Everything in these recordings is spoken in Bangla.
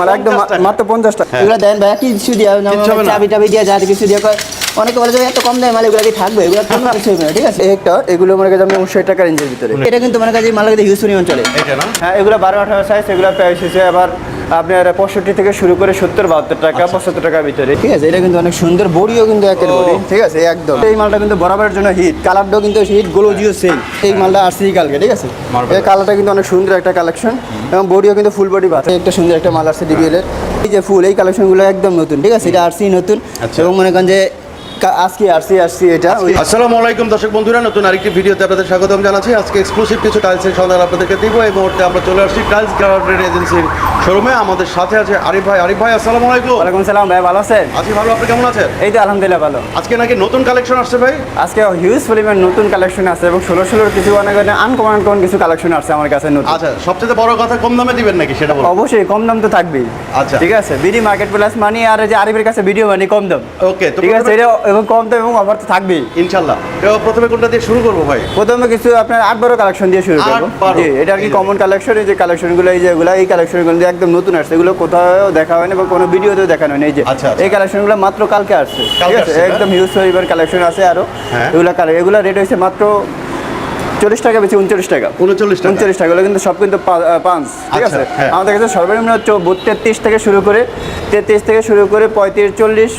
মাল একদম মাত্র পঞ্চাশ টাকা এগুলো দেন ভাই কিছু দিয়ে চাবি টাবি দিয়ে যা কিছু দিয়ে কয় অনেকে বলে যে এত কম দামে মাল এগুলো কি থাকবে? এগুলো কোনো কিছু হবে না ঠিক আছে? একটা এগুলো মনে কাছে আপনি উনিশশো টাকা রেঞ্জের ভিতরে। এটা কিন্তু মনে কাছে মাল হিউজ পরিমাণ চলে। হ্যাঁ এগুলো বারো আঠারো সাইজ এগুলো প্রাইস হচ্ছে আবার আপনার পঁয়ষট্টি থেকে শুরু করে সত্তর বাহাত্তর টাকা পঁচাত্তর টাকার ভিতরে। ঠিক আছে এটা কিন্তু অনেক সুন্দর বডিও কিন্তু একের বডি। ঠিক আছে একদম। এই মালটা কিন্তু বরাবরের জন্য হিট কালারটাও কিন্তু হিট গোলজিও সেম এই মালটা আসছে কালকে ঠিক আছে? এই কালারটা কিন্তু অনেক সুন্দর একটা কালেকশন এবং বডিও কিন্তু ফুল বডি বাতা একটা সুন্দর একটা মাল আসছে ডিবিএল এর। এই যে ফুল এই কালেকশনগুলো একদম নতুন ঠিক আছে? এটা আরসি নতুন আচ্ছা। এবং মনে করেন যে আজকে আরসি আসছি এটা। আসসালামু আলাইকুম দর্শক বন্ধুরা নতুন আরেকটি ভিডিওতে আপনাদের স্বাগতম জানাচ্ছি। আজকে এক্সক্লুসিভ কিছু টাইলসের সন্ধান আপনাদেরকে দিব। এই মুহূর্তে আমরা চলে আসছি টাইলস গ্রাউন্ডের এজেন্সির শোরুমে আমাদের সাথে আছে আরিফ ভাই। আরিফ ভাই আসসালামু আলাইকুম। ওয়ালাইকুম সালাম ভাই ভালো আছেন? আছি ভালো আপনি কেমন আছেন? এই তো আলহামদুলিল্লাহ ভালো। আজকে নাকি নতুন কালেকশন আসছে ভাই? আজকে হিউজ পরিমাণ নতুন কালেকশন আছে এবং ষোলো ষোলোর কিছু অনেক আনকমন আনকমন কিছু কালেকশন আছে আমার কাছে নতুন। আচ্ছা সবচেয়ে বড় কথা কম দামে দিবেন নাকি সেটা অবশ্যই কম দাম তো থাকবেই। আচ্ছা। ঠিক আছে বিডি মার্কেট প্লাস মানি আর যে আরিফের কাছে ভিডিও মানি কম দাম। ওকে ঠিক আছে এটা এবং কম দাম এবং অফার তো থাকবেই। ইনশাল্লাহ। তো প্রথমে কোনটা দিয়ে শুরু করব ভাই? প্রথমে কিছু আপনার আট বারো কালেকশন দিয়ে শুরু করব। জি এটা আর কি কমন কালেকশন এই যে কালেকশনগুলো এই যেগুলো এই কালেকশনগুলো একদম নতুন আসছে। এগুলো কোথাও দেখা হয়নি বা কোনো ভিডিওতেও দেখানো হয়নি। এই যে আচ্ছা, আচ্ছা। এই কালেকশনগুলো মাত্র কালকে আসছে। ঠিক আছে? একদম হিউজ পরিমাণ কালেকশন আছে আরও। হ্যাঁ। এগুলো এগুলো রেট হয়েছে মাত্র চল্লিশ টাকা বেশি উনচল্লিশ টাকা। উনচল্লিশ উনচল্লিশ টাকা। এগুলো কিন্তু সব কিন্তু পাঁচ ঠিক আচ্ছা, আছে? হ্যাঁ। আমাদের কাছে সর্বনিম্ন হচ্ছে তেত্রিশ থেকে শুরু করে তেত্রিশ থেকে শুরু করে পঁয়ত্রিশ চল্লিশ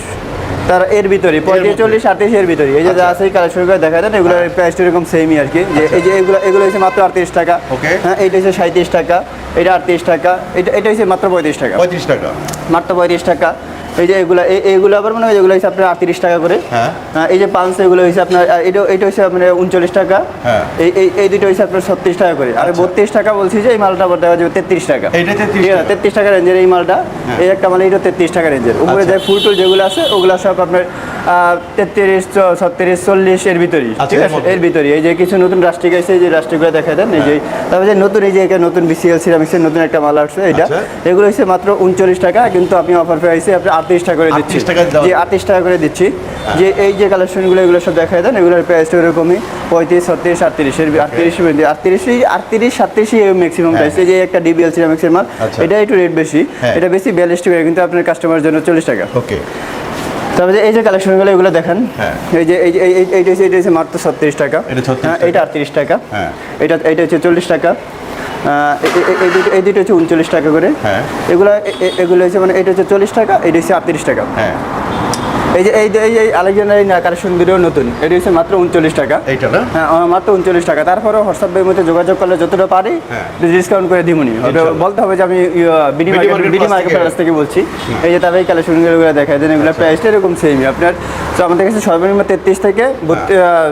তার এর ভিতরে পঁয়ত্রিশ চল্লিশ আটত্রিশ এর ভিতরে। এই যে যা আচ্ছা। আছে এই কালেকশন করে দেখা দেন এগুলোর প্রাইস এরকম সেমই আর কি। যে এই যে এগুলো এগুলো হচ্ছে মাত্র আটত্রিশ টাকা। হ্যাঁ এইটা হচ্ছে সাঁত্রিশ টাকা এটা আটত্রিশ টাকা এটা এটা হচ্ছে মাত্র পঁয়ত্রিশ টাকা। পঁয়ত্রিশ টাকা। মাত্র পঁয়ত্রিশ টাকা। এই যে এগুলা এইগুলো আবার মনে হয় এগুলো হিসাব আপনার আটত্রিশ টাকা করে। হ্যাঁ। এই যে পাঁচ এগুলো হিসাব আপনার এটা এটা হচ্ছে আপনার উনচল্লিশ টাকা। এই এই দুটো হিসাব আপনার ছত্রিশ টাকা করে। আর বত্রিশ টাকা বলছি যে এই মালটা দেওয়া যাবে তেত্রিশ টাকা। তেত্রিশ টাকা। রেঞ্জের এই মালটা। এই একটা মাল এটা তেত্রিশ টাকা রেঞ্জের উপরে যে ফুল টুল যেগুলো আছে ওগুলো সব আপনার তেত্রিশ ছত্রিশ চল্লিশ এর ভিতরে ঠিক আছে? এর ভিতরে এই যে কিছু নতুন রাষ্ট্রিক আছে এই যে রাষ্ট্রিকগুলো দেখা দেন। এই যে তারপরে যে নতুন এই যে একটা নতুন বিসিএল সিরামিক্সের নতুন একটা মাল আসছে এটা এগুলো হচ্ছে মাত্র উনচল্লিশ টাকা কিন্তু আপনি অফার পেয়ে আপনার 38 টাকা করে দিচ্ছি। টাকা করে দিচ্ছি। যে এই যে কালেকশনগুলো এগুলো সব দেখায় দেন এগুলোর প্রাইসটা এরকমই। পঁয়ত্রিশ ছত্রিশ আটত্রিশের আটত্রিশ সাতত্রিশই ম্যাক্সিমাম প্রাইস যে একটা ডিবিএল সিরামিক্সের মাল এটা একটু রেট বেশি। এটা বেশি ব্যালেন্সড কিন্তু আপনার কাস্টমারের জন্য চল্লিশ টাকা। ওকে তবে এই যে কালেকশনগুলো এগুলো দেখেন। এই যে এই এই এইটা হচ্ছে মাত্র ছত্রিশ টাকা। এটা হ্যাঁ, আটত্রিশ টাকা। এটা এটা হচ্ছে চল্লিশ টাকা। এই দুটো হচ্ছে উনচল্লিশ টাকা করে। হ্যাঁ। এগুলো এগুলো হচ্ছে মানে এটা হচ্ছে চল্লিশ টাকা এটা হচ্ছে আটত্রিশ টাকা। হ্যাঁ। এই যে এই যে এই আলেকজান্ডার এই কালেকশন দুটো নতুন। এটা হচ্ছে মাত্র উনচল্লিশ টাকা। এইটা না? হ্যাঁ মাত্র উনচল্লিশ টাকা। তারপরে হোয়াটসঅ্যাপের মধ্যে যোগাযোগ করলে যতটা পারি হ্যাঁ। ডিসকাউন্ট করে দিমুনি বলতে হবে যে আমি বিডি মার্কেট বিডি মার্কেট থেকে। প্লাস থেকে বলছি। এই যে তারপরে এই কালেকশনগুলো দেখায় দেন এগুলো প্রাইসটা এরকম সেমই আপনার। তো আমাদের কাছে সর্বনিম্ন তেত্রিশ থেকে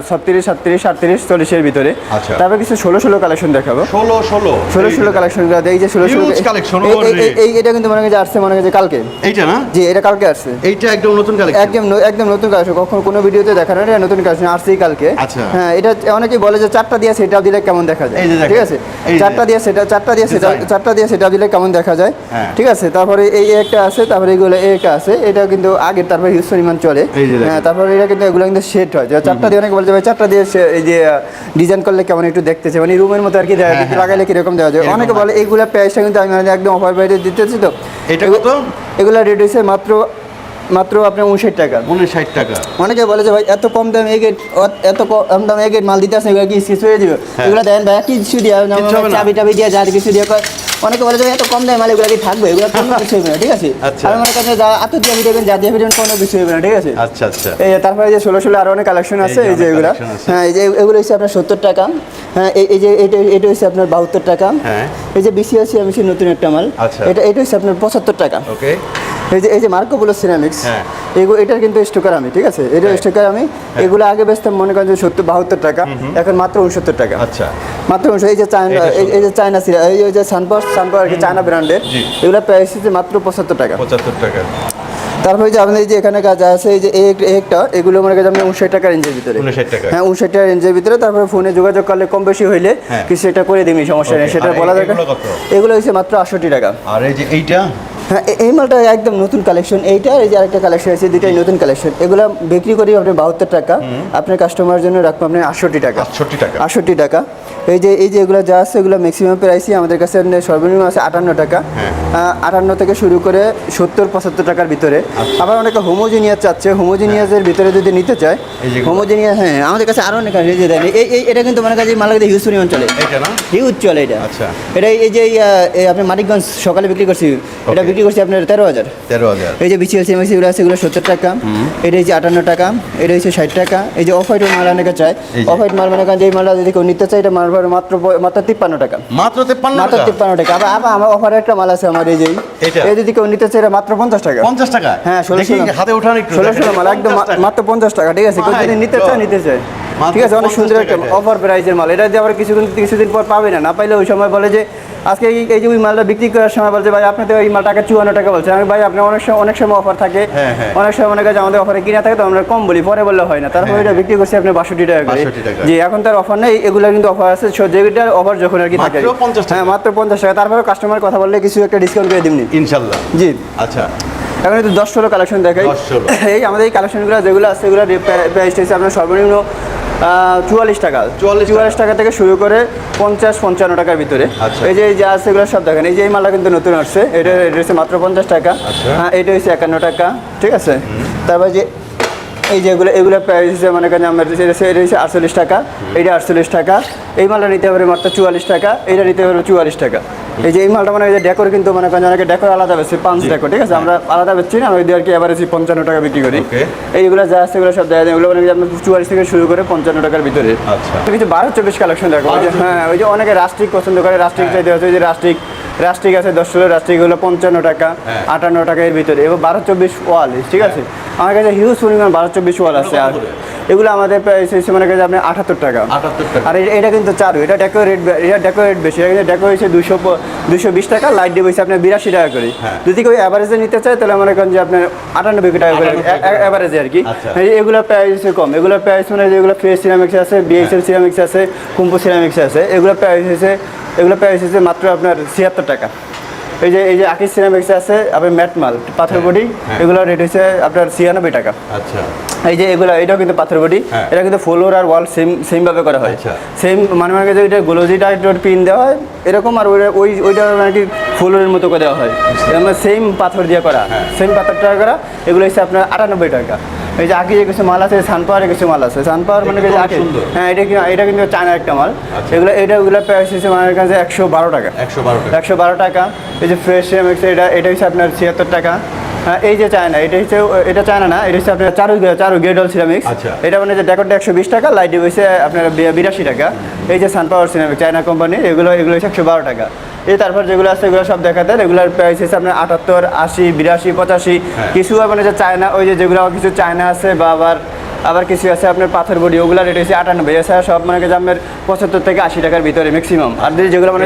ছত্রিশ সাতত্রিশ আটত্রিশ চল্লিশের ভিতরে। আচ্ছা। তারপরে কিছু ষোলো ষোলো কালেকশন দেখাবো। ষোলো ষোলো। ষোলো ষোলো কালেকশন এই যে ষোলো ষোলো এই- এই এটা কিন্তু মনে হয় যে আসছে মনে হয় যে কালকে। এইটা না? জি এটা কালকে আসছে। এইটা একদম নতুন কালেকশন একদম একদম নতুন কালেকশন কখনো কোনো ভিডিওতে দেখানো এটা নতুন কালেকশন আসছেই কালকে। আচ্ছা। হ্যাঁ এটা অনেকেই বলে যে চারটা দিয়ে সেটা দিলে কেমন দেখা যায়। ঠিক আছে? চারটা দিয়ে সেটা চারটা দিয়ে সেটা চারটা দিয়ে সেটা দিলে কেমন দেখা যায়? হ্যাঁ। ঠিক আছে? তারপরে এই একটা আছে তারপরে এগুলো একটা আছে। এটা কিন্তু আগের তারপরে হিউজ পরিমাণ চলে। হ্যাঁ তারপরে এটা কিন্তু এগুলো কিন্তু সেট হয়। চারটা দিয়ে অনেকে বলছে ভাই চারটা দিয়ে এই যে ডিজাইন করলে কেমন একটু দেখতেছে? মানে রুমের মতো আর কি হ্যাঁ, হ্যাঁ। লাগাইলে কীরকম দেওয়া যায়? অনেকে বলে এইগুলো প্রাইসটা কিন্তু আমি মানে একদম অফার প্রাইসে দিতেছি তো। এটা কত? এগুলো রেট হয়েছে মাত্র মাত্র আপনার উনষাট টাকা। উনষাট টাকা। অনেকে বলে যে ভাই এত কম দামে এই গেট এত কম দামে এই গেট মাল দিতে আসে এগুলো কি স্কিচ হয়ে যাবে? হ্যাঁ। এগুলো দেন ভাই কিছু দিয়ে। চাবি টাবি দিয়ে যা কিছু দিয়ে অনেকে বলে যে এত কম দামে মাল এগুলো কি থাকবে? এগুলো কোনো কিছু হবে না ঠিক আছে? আচ্ছা। আমি মনে করি যা আত দিয়ে দেবেন যা দিয়ে দেবেন কোনো কিছু হবে না ঠিক আছে? আচ্ছা আচ্ছা। এই তারপরে যে ষোলো ষোলো আরও অনেক কালেকশন আছে এই যে এগুলো। হ্যাঁ এই যে এগুলো হচ্ছে আপনার সত্তর টাকা। হ্যাঁ এই যে এটা এটা হচ্ছে আপনার বাহাত্তর টাকা। হ্যাঁ। এই যে বিসিএসি আমি নতুন একটা মাল। আচ্ছা। এটা এটা হচ্ছে আপনার পঁচাত্তর টাকা। ওকে এই যে এই যে মার্কো বলো সিরামিক্স হ্যাঁ। এগুলো এটার কিন্তু স্টোকার আমি ঠিক আছে? এটা স্টোকার আমি এগুলো আগে বেচতাম মনে করেন যে সত্তর বাহাত্তর টাকা এখন মাত্র উনসত্তর টাকা। আচ্ছা। মাত্র উনসত্তর এই যে চায়না এই- যে চায়না সিরা এই যে সানপাস সানপাস আর কি চায়না ব্র্যান্ডের এগুলো প্রাইস হচ্ছে মাত্র পঁচাত্তর টাকা। পঁচাত্তর টাকা। তারপরে যে আপনাদের যে এখানে কাজ আছে এই যে একটা এগুলো মনে করেন আপনি উনষাট টাকা রেঞ্জের ভিতরে। হ্যাঁ উনষাট টাকা রেঞ্জের ভিতরে তারপরে ফোনে যোগাযোগ করলে কম বেশি হইলে হ্যাঁ। কিছু এটা করে দিবি সমস্যা নেই সেটা বলা দরকার? এগুলো হচ্ছে মাত্র আটষট্টি টাকা। আর এই যে এইটা হ্যাঁ এই মালটা একদম নতুন কালেকশন এইটা এই যে আরেকটা কালেকশন আছে দুইটাই নতুন কালেকশন এগুলো বিক্রি করি আপনি বাহাত্তর টাকা। আপনার কাস্টমারের জন্য রাখব আপনি আটষট্টি টাকা। আটষট্টি টাকা। আটষট্টি টাকা। এই যে এই যে এগুলো যা আছে এগুলো ম্যাক্সিমাম প্রাইসই আমাদের কাছে সর্বনিম্ন আছে আটান্ন টাকা। হ্যাঁ। আটান্ন থেকে শুরু করে সত্তর পঁচাত্তর টাকার ভিতরে। আচ্ছা। আবার অনেকে হোমোজিনিয়াস চাচ্ছে। হোমোজিনিয়াসের ভিতরে যদি নিতে চায় হোমোজিনিয়াস হ্যাঁ আমাদের কাছে আরও অনেক আছে। এই যে দেন এই এই- এটা কিন্তু মনে কাছে মালাকে হিউজ পরিমাণ চলে। হিউজ চলে এটা। আচ্ছা। এটা এই যে আপনি মানিকগঞ্জ সকালে বিক্রি করছি। এটা Okay. বিক্রি করছি আপনার তেরো হাজার। তেরো হাজার। এই যে বিচিএল সিএমএসি এগুলো আছে এগুলো সত্তর টাকা। এটা হচ্ছে আটান্ন টাকা এটা হচ্ছে ষাট টাকা। এই যে অফ হোয়াইট মাল অনেকে চায় অফ হোয়াইট মাল মানে যে মালটা যদি কেউ নিতে চায় এটা মাল পাবে মাত্র মাত্র তিপ্পান্ন টাকা। মাত্র তেপ্পান্ন মাত্র টাকা? তিপ্পান্ন টাকা। আবার আবার আমার অফারে একটা মাল আছে আমার এই যে। এই যদি কেউ নিতে চায় এটা মাত্র পঞ্চাশ টাকা। পঞ্চাশ টাকা? হ্যাঁ ষোলো দেখি হাতে উঠান একটু ষোলো দেখেন। ষোলো মাল একদম মাত্র পঞ্চাশ টাকা। ঠিক আছে কেউ যদি নিতে চায় নিতে চায়। মাত্র ঠিক আছে অনেক সুন্দর একটা অফার প্রাইসের মাল। এটা দিয়ে আবার কিছুদিন কিছুদিন পর পাবে না। না পাইলে ওই সময় বলে যে আজকে এই এই যে ওই মালটা বিক্রি করার সময় বলছে ভাই আপনি তো এই মালটাকে চুয়ান্ন টাকা বলছেন আমি ভাই আপনি অনেক সময় অনেক সময় অফার থাকে। হ্যাঁ, হ্যাঁ। অনেক সময় মনে কাছে আমাদের অফারে কিনা থাকে তো আমরা কম বলি। পরে বললে হয় না। তারপর হ্যাঁ, এটা বিক্রি করছি আপনি বাষট্টি টাকা করে। 62 টাকা। জি এখন তার অফার নেই। এগুলো কিন্তু অফার আছে। যেটার অফার যখন আর কি থাকে। মাত্র 50 টাকা? হ্যাঁ মাত্র পঞ্চাশ টাকা। তারপরে কাস্টমার কথা বললে কিছু একটা ডিসকাউন্ট করে দিমনি ইনশাল্লাহ। জি। আচ্ছা। এখন একটু দশ ষোলো কালেকশন দেখাই। এই আমাদের এই কালেকশনগুলো যেগুলো আছে সেগুলো প্রাইস হচ্ছে আপনার সর্বনিম্ন চুয়াল্লিশ টাকা। 44 চুয়াল্লিশ টাকা থেকে শুরু করে পঞ্চাশ পঞ্চান্ন টাকার ভিতরে। আচ্ছা। এই যে এই যে আছে এগুলো সব দেখেন এই যে এই মালটা কিন্তু নতুন আসছে। এটা এটা হচ্ছে মাত্র পঞ্চাশ টাকা। আচ্ছা। হ্যাঁ এটা হচ্ছে একান্ন টাকা ঠিক আছে? তারপর যে এই যেগুলো এগুলো প্রাইস হিসেবে মনে করেন আমার এটা হচ্ছে- আটচল্লিশ টাকা এইটা আটচল্লিশ টাকা। এই মালটা নিতে পারে মাত্র চুয়াল্লিশ টাকা এইটা নিতে পারবে চুয়াল্লিশ টাকা। এই যে এই মালটা মানে এই যে ডেকোর কিন্তু মনে অনেকে ডেকোর আলাদা বেশি পাঁচ ডেকোর ঠিক আছে আমরা আলাদা বেচছি না ওই দিয়ে আর কি এভারেজ পঞ্চান্ন টাকা বিক্রি করি. এইগুলো যা আছে এগুলো সব যায় এগুলো মানে আপনার চুয়াল্লিশ থেকে শুরু করে পঞ্চান্ন টাকার ভিতরে আচ্ছা। কিছু বারো চব্বিশ কালেকশন দেখো ওই হ্যাঁ ওই যে অনেকে রাষ্ট্রিক পছন্দ করে রাস্ট্রিক হ্যাঁ। চাইতে হচ্ছে যে রাষ্ট্রিক রাস্ট্রিক আছে দশ ষোলো রাস্ট্রিক হলো পঞ্চান্ন টাকা হ্যাঁ। আটান্ন টাকা এর ভিতরে এবার বারো চব্বিশ ওয়াল ঠিক আছে আমার কাছে হিউজ পরিমাণ বারো চব্বিশ ওয়াল আছে আর? এগুলো আমাদের প্রাইস হচ্ছে মনে করেন আপনি আটাত্তর টাকা। আর এটা কিন্তু চারু এটা ডেকোরেট এটা ডেকোরেট বেশি। এটা কিন্তু ডেকো হয়েছে দুশো দুশো বিশ টাকা লাইট দিয়ে হয়েছে আপনার বিরাশি টাকা করে। হ্যাঁ। যদি কেউ অ্যাভারেজে নিতে চায় তাহলে মনে করেন যে আপনার আটানব্বই টাকা করে। 98 টাকা। অ্যাভারেজে আর কি। আচ্ছা। এগুলো প্রাইস কম। এগুলো প্রাইস মানে যেগুলো ফেস সিরামিক্স আছে বিএসএল সিরামিক্স আছে কুম্পু সিরামিক্স আছে। এগুলো প্রাইস হচ্ছে এগুলো প্রাইস হচ্ছে মাত্র আপনার ছিয়াত্তর টাকা। এই যে এই যে আকিস সিরামিক্স আছে আপনার ম্যাট মাল পাথর বডি হ্যাঁ। এগুলো রেট হচ্ছে আপনার ছিয়ানব্বই টাকা আচ্ছা এই যে এগুলো এটাও কিন্তু পাথর বডি হ্যাঁ। এটা কিন্তু ফ্লোর আর ওয়াল সেম সেম ভাবে করা হয়। সেম মানে মানে যে এটা গ্লোজিটা একটু পিন দেওয়া হয় এরকম আর ওই ওই ওইটা মানে কি ফ্লোরের মতো করে দেওয়া হয় আমরা সেম পাথর দিয়ে করা হ্যাঁ। সেম পাথর টাকা করা এগুলো হচ্ছে আপনার আটানব্বই টাকা এই যে আগে যে কিছু মাল আছে সানপাওয়ারে কিছু মাল আছে। সানপাওয়ার মানে যে আগে হ্যাঁ এটা কিন্তু এটা কিন্তু চায়না একটা মাল। আচ্ছা। এগুলো এটা ওগুলো প্রাইস হচ্ছে আমার কাছে একশো বারো টাকা। একশো বারো টাকা। একশো বারো টাকা। এই যে ফ্রেশ এটা এটা হচ্ছে আপনার ছিয়াত্তর টাকা। এই যে চায়না এটা হচ্ছে এটা চায়না না এটা হচ্ছে আপনার চারু চারু গেডল সিরামিক্স আচ্ছা। এটা মানে যে ডেকোরটা একশো বিশ টাকা লাইট হয়েছে আপনার বিরাশি টাকা এই যে সানপাওয়ার সিরামিক চায়না কোম্পানি এগুলো এগুলো হচ্ছে একশো বারো টাকা এই তারপর যেগুলো আছে এগুলো সব দেখাতে রেগুলার প্রাইস হচ্ছে আপনার আটাত্তর আশি বিরাশি পঁচাশি হ্যাঁ। কিছু মানে যে চায়না ওই যে যেগুলো কিছু চায়না আছে বা আবার আবার কিছু আছে আপনার পাথর বডি ওগুলো রেট হয়েছে আটানব্বই। এছাড়া সব মানে আপনার পঁচাত্তর থেকে আশি টাকার ভিতরে ম্যাক্সিমাম আর যেগুলো মানে?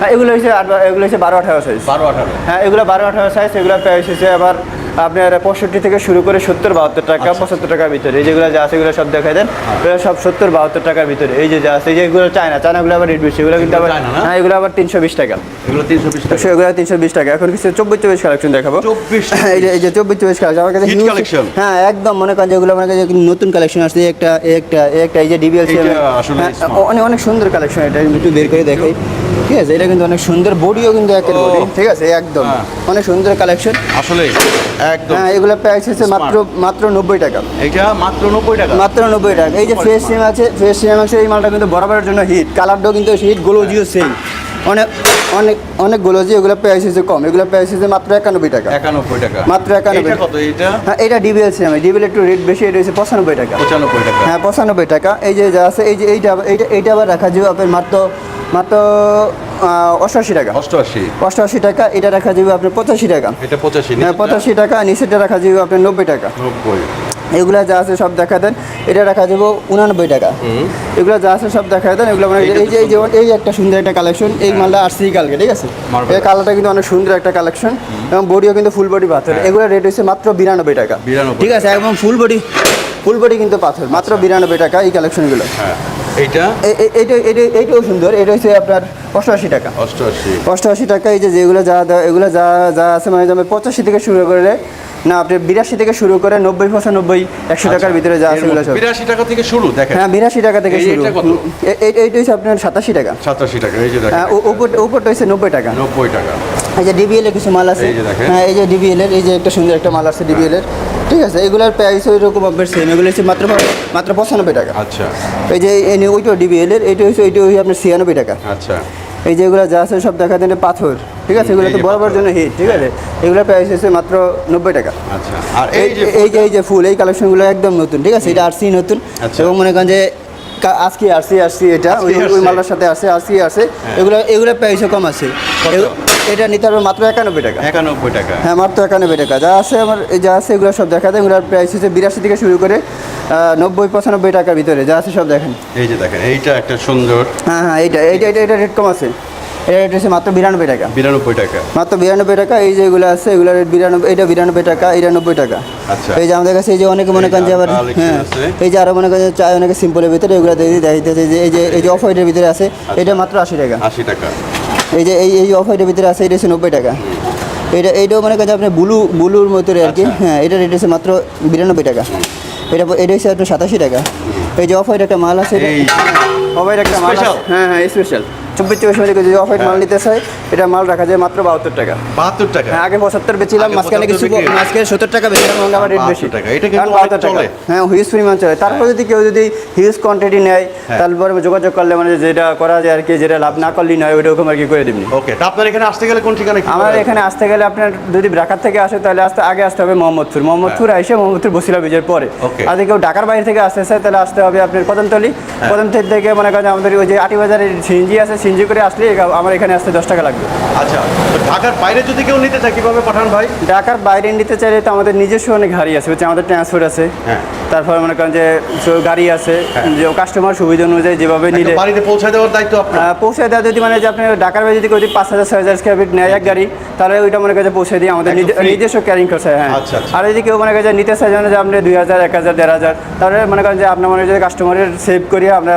হ্যাঁ এগুলো হয়েছে এগুলো হচ্ছে বারো আঠারো সাইজ বারো আঠারো। হ্যাঁ এগুলো বারো আঠারো সাইজ এগুলো প্রায় হয়েছে আবার আপনার পঁয়ষট্টি থেকে শুরু করে সত্তর বাহাত্তর টাকা আচ্ছা। পঁচাত্তর টাকার ভিতরে। এই যেগুলো যা আছে এগুলো সব দেখা দেন। এগুলো সব সত্তর বাহাত্তর টাকার ভিতরে। এই যে যা আছে এই যে এগুলো চায়না চায়নাগুলো আবার রেট বেশি। এগুলো কিন্তু আবার হ্যাঁ এগুলো আবার তিনশো বিশ টাকা। এগুলো তিনশো বিশ টাকা। এগুলো তিনশো বিশ টাকা। এখন কিছু চব্বিশ চব্বিশ কালেকশন দেখাবো। 24 এই যে এই যে চব্বিশ। চব্বিশ কালেকশন আমার কাছে হ্যাঁ একদম মনে করেন যেগুলো আমার কাছে নতুন কালেকশন আসছে। একটা একটা একটা এই যে ডিবিএল smart। অনেক অনেক সুন্দর কালেকশন এটা। একটু বের করে দেখাই। ঠিক আছে এটা কিন্তু অনেক সুন্দর বডিও কিন্তু একের বডি ঠিক আছে একদম। হ্যাঁ। অনেক সুন্দর কালেকশন আসলে একদম। হ্যাঁ এগুলো প্রাইস হচ্ছে মাত্র মাত্র নব্বই টাকা। এটা মাত্র নব্বই টাকা? মাত্র নব্বই টাকা। এই যে ফ্রেশ সিম আছে ফ্রেশ সিম আছে এই মালটা কিন্তু বরাবরের জন্য হিট কালারটাও কিন্তু হিট গোলোজিও সেম অনেক অনেক অনেক গোলোজি এগুলো প্রাইস হচ্ছে কম। এগুলো প্রাইস হচ্ছে মাত্র একানব্বই টাকা। একানব্বই টাকা। মাত্র একানব্বই। কত এটা হ্যাঁ এটা ডিবিএল সিম ডিবিএল একটু রেট বেশি এটা হচ্ছে পঁচানব্বই টাকা। পঁচানব্বই টাকা। হ্যাঁ পঁচানব্বই টাকা। এই যে যা আছে এই যে এইটা এইটা এইটা আবার রাখা যাবে আপনার মাত্র মাত্র অষ্টআশি টাকা। অষ্টআশি। অষ্টআশি টাকা এটা রাখা যাবে আপনার পঁচাশি টাকা। এটা পঁচাশি হ্যাঁ পঁচাশি টাকা নিচেটা রাখা যাবে আপনার নব্বই টাকা। নব্বই। এগুলো যা আছে সব দেখা দেন। এটা রাখা যাব উনানব্বই টাকা। এগুলো যা আছে সব দেখা দেন। এগুলো মানে এই যে এই যেমন এই একটা সুন্দর একটা কালেকশন এই মালটা আসছি কালকে ঠিক আছে? এই কালারটা কিন্তু অনেক সুন্দর একটা কালেকশন এবং বডিও কিন্তু ফুল বডি পাথর। এগুলো রেট হচ্ছে মাত্র বিরানব্বই টাকা। ঠিক আছে? একদম ফুল বডি ফুল বডি কিন্তু পাথর। মাত্র বিরানব্বই টাকা এই কালেকশনগুলো হ্যাঁ। এইটা? এইটা এইটা এইটাও সুন্দর। এটা হচ্ছে আপনার অষ্টআশি টাকা। অষ্টআশি। অষ্টআশি টাকা এই যে যেগুলো যা এগুলো যা যা আছে মানে যেমন পঁচাশি থেকে শুরু করে না আপনি বিরাশি থেকে শুরু করে নব্বই পঁচানব্বই একশো টাকার ভিতরে যা আছে বিরাশি টাকা থেকে শুরু দেখেন। হ্যাঁ বিরাশি টাকা থেকে শুরু। এইটা হচ্ছে আপনার সাতাশি টাকা। সাতাশি টাকা এই যে দেখেন। হ্যাঁ উপরটা হচ্ছে নব্বই টাকা। নব্বই টাকা। এই যে ডিবিএল এর কিছু মাল আছে। এই যে দেখেন। হ্যাঁ এই যে ডিবিএল এর এই যে একটা সুন্দর একটা মাল আছে ডিবিএল এর। ঠিক আছে এগুলোর প্রাইস ওই রকম আপনার সেম এগুলো হচ্ছে মাত্র মাত্র পঁচানব্বই টাকা। আচ্ছা। এই যে ওইটাও ডিবিএল এর এইটা হচ্ছে ওইটা হচ্ছে আপনার ছিয়ানব্বই টাকা। আচ্ছা। এই যে এগুলো যা আছে সব দেখা দেন পাথর ঠিক আছে? এগুলো তো বরাবর জন্য হিট ঠিক আছে? এগুলো প্রাইস হচ্ছে মাত্র নব্বই টাকা। আচ্ছা আর এই এই যে এই যে ফুল এই কালেকশনগুলো একদম নতুন ঠিক আছে? এটা আরসি নতুন। আচ্ছা। এবং মনে করেন যে আজকে আরসি আরসি এটা ওই এটা ওই RC মালটার সাথে আসে আরসি আসে এগুলো এগুলো প্রাইসও কম আছে। এটা নিতে হবে মাত্র একানব্বই টাকা। একানব্বই টাকা। হ্যাঁ মাত্র একানব্বই টাকা। যা আছে আমার এই যা আছে এগুলো সব দেখা দেয় এগুলোর প্রাইস হচ্ছে বিরাশি থেকে শুরু করে নব্বই পঁচানব্বই টাকার ভিতরে যা আছে সব দেখেন। এই যে দেখেন এইটা একটা সুন্দর। হ্যাঁ হ্যাঁ এইটা এইটা এইটা এটা রেট কম আছে। এটা রেট হচ্ছে মাত্র বিরানব্বই টাকা। বিরানব্বই টাকা। মাত্র বিরানব্বই টাকা এই যে এগুলো আছে এগুলো রেট বিরানব্বই এটা বিরানব্বই টাকা এটা নব্বই টাকা। আচ্ছা। এই যে আমাদের কাছে এই যে অনেকে মনে করেন যে আবার হ্যাঁ এই যে আরও মনে করেন চায় অনেকে সিম্পলের ভিতরে এগুলো দিয়ে দেখাইতেছে যে এই যে এই যে অফ হোয়াইটের ভিতরে আছে এটা মাত্র আশি টাকা। আশি টাকা। এই যে এই এই অফারের ভিতরে আছে এটা হচ্ছে নব্বই টাকা। এটা এইটাও মনে করেন আপনি ব্লু ব্লুর মতো আর কি। হ্যাঁ এটা রেট হচ্ছে মাত্র বিরানব্বই টাকা। এটা এটা হচ্ছে আপনার সাতাশি টাকা। এই যে অফারের একটা মাল আছে এই অফ একটা মাল হ্যাঁ হ্যাঁ স্পেশাল চব্বিশ চব্বিশ মিনিট যদি অফ হোয়াইট মাল নিতে চাই এটা মাল রাখা যায় মাত্র বাহাত্তর টাকা। বাহাত্তর টাকা? হ্যাঁ আগে পঁচাত্তর বেছিলাম মাঝখানে কিছু মাঝখানে সত্তর টাকা বেছিলাম এবং আমার রেট বেশি। টাকা। এটা কিন্তু কারণ অনেক 72 টাকা। হ্যাঁ হিউজ পরিমাণ চলে। তারপর যদি কেউ যদি হিউজ কোয়ান্টিটি নেয় হ্যাঁ। যোগাযোগ করলে মানে যেটা করা যায় আর কি যেটা লাভ না করলেই নয় ওইরকম আর কি করে দিবনি। ওকে তা আপনার এখানে আসতে গেলে কোন ঠিকানা আমার এখানে আসতে গেলে আপনার যদি ঢাকার থেকে আসে তাহলে আসতে আগে আসতে হবে মোহাম্মদপুর। মোহাম্মদপুর এসে মোহাম্মদপুর বসিলা ব্রিজের পরে। হ্যাঁ। আর কেউ ঢাকার বাইরে থেকে আসতে চায় তাহলে আসতে হবে আপনার কদমতলি। হ্যাঁ। কদমতলি থেকে মনে করেন আমাদের ওই যে আটি বাজারের সিঞ্জি আছে সিঞ্জি করে আসলে আমার এখানে আসতে দশ টাকা লাগবে আচ্ছা ঢাকার বাইরে যদি কেউ নিতে চায় কীভাবে পাঠান ভাই ঢাকার বাইরে নিতে চাইলে তো আমাদের নিজস্ব অনেক গাড়ি আছে হচ্ছে আমাদের ট্রান্সপোর্ট আছে হ্যাঁ। তারপরে মনে করেন যে গাড়ি আছে হ্যাঁ। যে কাস্টমার সুবিধা অনুযায়ী যেভাবে নিলে বাড়িতে পৌঁছায় দেওয়ার দায়িত্ব আপনার পৌঁছে দেওয়া যদি মানে যে আপনি ঢাকার বাইরে যদি কেউ যদি পাঁচ হাজার ছয় হাজার স্কোয়ার ফিট নেয় এক গাড়ি তাহলে ওইটা মনে করেন যে পৌঁছে দিই আমাদের নিজস্ব ক্যারিং খরচা হ্যাঁ আচ্ছা, আচ্ছা। আর যদি কেউ মনে করেন যে নিতে চাই যে আপনি দুই হাজার এক হাজার দেড় হাজার তাহলে মনে করেন যে আপনার মনে হয় যে কাস্টমারের সেভ করিয়ে আমরা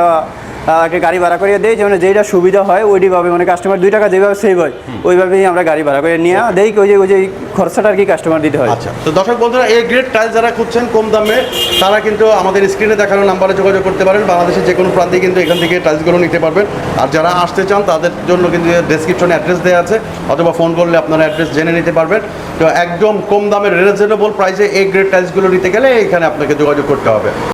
একটা গাড়ি ভাড়া করিয়ে দিই যেমন যেটা সুবিধা হয় ওইভাবে মানে কাস্টমার দুই টাকা যেভাবে সেভ হয় ওইভাবেই আমরা গাড়ি ভাড়া করে নিয়ে দেই ওই যে ওই যে খরচাটা আর কি কাস্টমার দিতে হয়। আচ্ছা তো দর্শক বন্ধুরা এই গ্রেড টাইল যারা খুঁজছেন কম দামে তারা কিন্তু আমাদের স্ক্রিনে দেখানো নাম্বারে যোগাযোগ করতে পারেন। বাংলাদেশের যে কোনো প্রান্তে কিন্তু এখান থেকে টাইলসগুলো নিতে পারবেন। আর যারা আসতে চান তাদের জন্য কিন্তু ডেসক্রিপশনে অ্যাড্রেস দেওয়া আছে অথবা ফোন করলে আপনারা অ্যাড্রেস জেনে নিতে পারবেন। তো একদম কম দামের রিজনেবল প্রাইসে এই গ্রেড টাইলসগুলো নিতে গেলে এখানে আপনাকে যোগাযোগ করতে হবে।